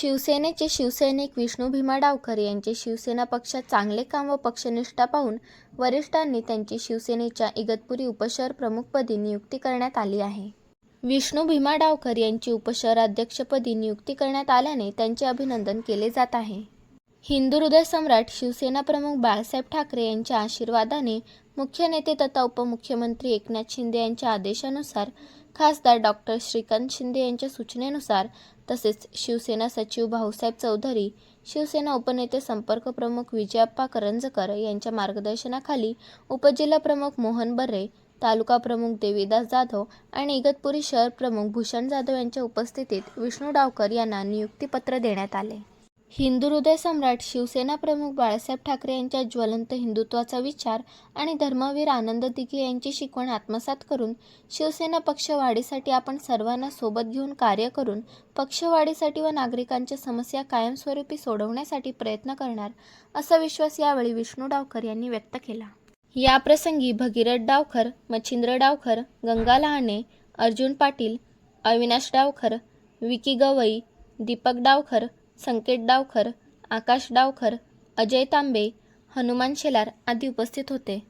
शिवसेनेचे शिवसैनिक विष्णू भीमा डावकर यांचे शिवसेना पक्षात चांगले काम व पक्षनिष्ठा पाहून वरिष्ठांनी त्यांची शिवसेनेच्या इगतपुरी उपशहर प्रमुखपदी नियुक्ती करण्यात आली आहे. विष्णू भीमा डावकर यांची उपशहराध्यक्षपदी नियुक्ती करण्यात आल्याने त्यांचे अभिनंदन केले जात आहे. हिंदू हृदय सम्राट शिवसेना प्रमुख बाळासाहेब ठाकरे यांच्या आशीर्वादाने मुख्य नेते तथा उपमुख्यमंत्री एकनाथ शिंदे यांच्या आदेशानुसार खासदार डॉक्टर श्रीकांत शिंदे यांच्या सूचनेनुसार तसेच शिवसेना सचिव भाऊसाहेब चौधरी शिवसेना उपनेते संपर्क प्रमुख विजयाप्पा करंजकर यांच्या मार्गदर्शनाखाली उपजिल्हा प्रमुख मोहन बर्रे तालुका प्रमुख देवीदास जाधव आणि इगतपुरी शहर प्रमुख भूषण जाधव यांच्या उपस्थितीत विष्णू डावकर यांना नियुक्तीपत्र देण्यात आले. हिंदू हृदय सम्राट शिवसेना प्रमुख बाळासाहेब ठाकरे यांच्या ज्वलंत हिंदुत्वाचा विचार आणि धर्मवीर आनंद दिघे यांची शिकवण आत्मसात करून शिवसेना पक्षवाढीसाठी आपण सर्वांना सोबत घेऊन कार्य करून पक्षवाढीसाठी व नागरिकांच्या समस्या कायमस्वरूपी सोडवण्यासाठी प्रयत्न करणार असा विश्वास यावेळी विष्णू डावकर यांनी व्यक्त केला. याप्रसंगी भगीरथ डावखर मच्छिंद्र डावखर गंगा लहाने अर्जुन पाटील अविनाश डावखर विकी गवई दीपक डावखर संकेत डावखर आकाश डावखर अजय तांबे हनुमान शेलार आदी उपस्थित होते.